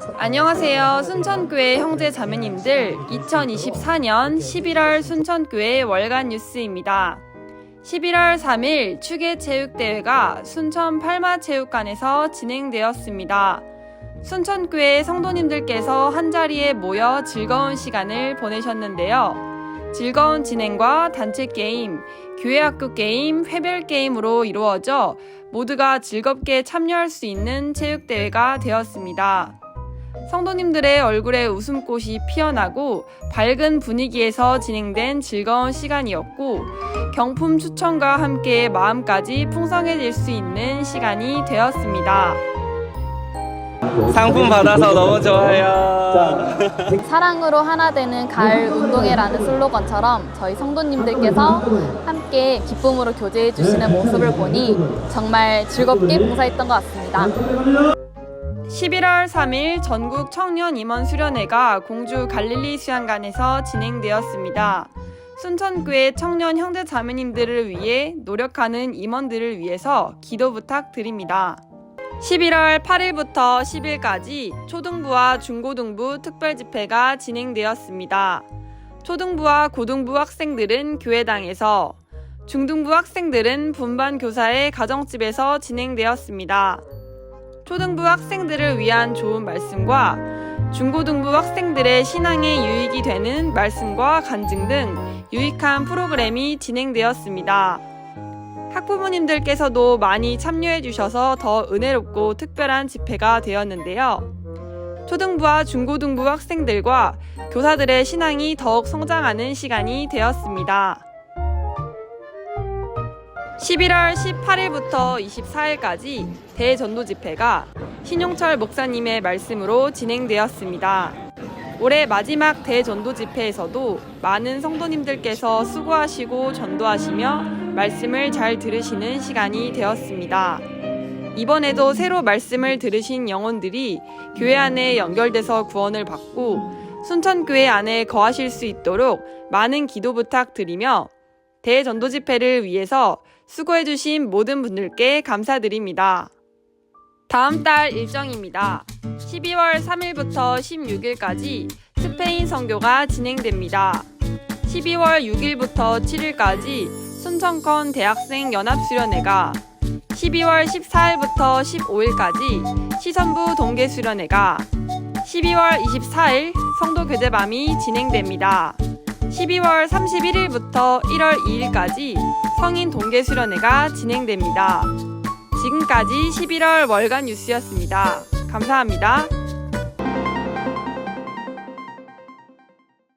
안녕하세요. 순천교회 형제 자매님들 2024년 11월 순천교회 월간 뉴스입니다. 11월 3일 추계체육대회가 순천 팔마체육관에서 진행되었습니다. 순천교회 성도님들께서 한자리에 모여 즐거운 시간을 보내셨는데요. 즐거운 진행과 단체 게임, 교회 학교 게임, 회별 게임으로 이루어져 모두가 즐겁게 참여할 수 있는 체육대회가 되었습니다. 성도님들의 얼굴에 웃음꽃이 피어나고 밝은 분위기에서 진행된 즐거운 시간이었고 경품 추천과 함께 마음까지 풍성해질 수 있는 시간이 되었습니다. 상품 받아서 너무 좋아요. 사랑으로 하나 되는 가을 운동회라는 슬로건처럼 저희 성도님들께서 함께 기쁨으로 교제해 주시는 모습을 보니 정말 즐겁게 봉사했던 것 같습니다. 11월 3일 전국 청년 임원 수련회가 공주 갈릴리 수양관에서 진행되었습니다. 순천교회 청년 형제 자매님들을 위해 노력하는 임원들을 위해서 기도 부탁드립니다. 11월 8일부터 10일까지 초등부와 중고등부 특별 집회가 진행되었습니다. 초등부와 고등부 학생들은 교회당에서, 중등부 학생들은 분반 교사의 가정집에서 진행되었습니다. 초등부 학생들을 위한 좋은 말씀과 중고등부 학생들의 신앙에 유익이 되는 말씀과 간증 등 유익한 프로그램이 진행되었습니다. 학부모님들께서도 많이 참여해 주셔서 더 은혜롭고 특별한 집회가 되었는데요. 초등부와 중고등부 학생들과 교사들의 신앙이 더욱 성장하는 시간이 되었습니다. 11월 18일부터 24일까지 대전도 집회가 신용철 목사님의 말씀으로 진행되었습니다. 올해 마지막 대전도 집회에서도 많은 성도님들께서 수고하시고 전도하시며 말씀을 잘 들으시는 시간이 되었습니다. 이번에도 새로 말씀을 들으신 영혼들이 교회 안에 연결돼서 구원을 받고 순천교회 안에 거하실 수 있도록 많은 기도 부탁드리며 대전도 집회를 위해서 수고해주신 모든 분들께 감사드립니다. 다음 달 일정입니다. 12월 3일부터 16일까지 스페인 선교가 진행됩니다. 12월 6일부터 7일까지 순천컨 대학생 연합수련회가 12월 14일부터 15일까지 시선부 동계 수련회가 12월 24일 성도교대밤이 진행됩니다. 12월 31일부터 1월 2일까지 성인 동계 수련회가 진행됩니다. 지금까지 11월 월간 뉴스였습니다. 감사합니다.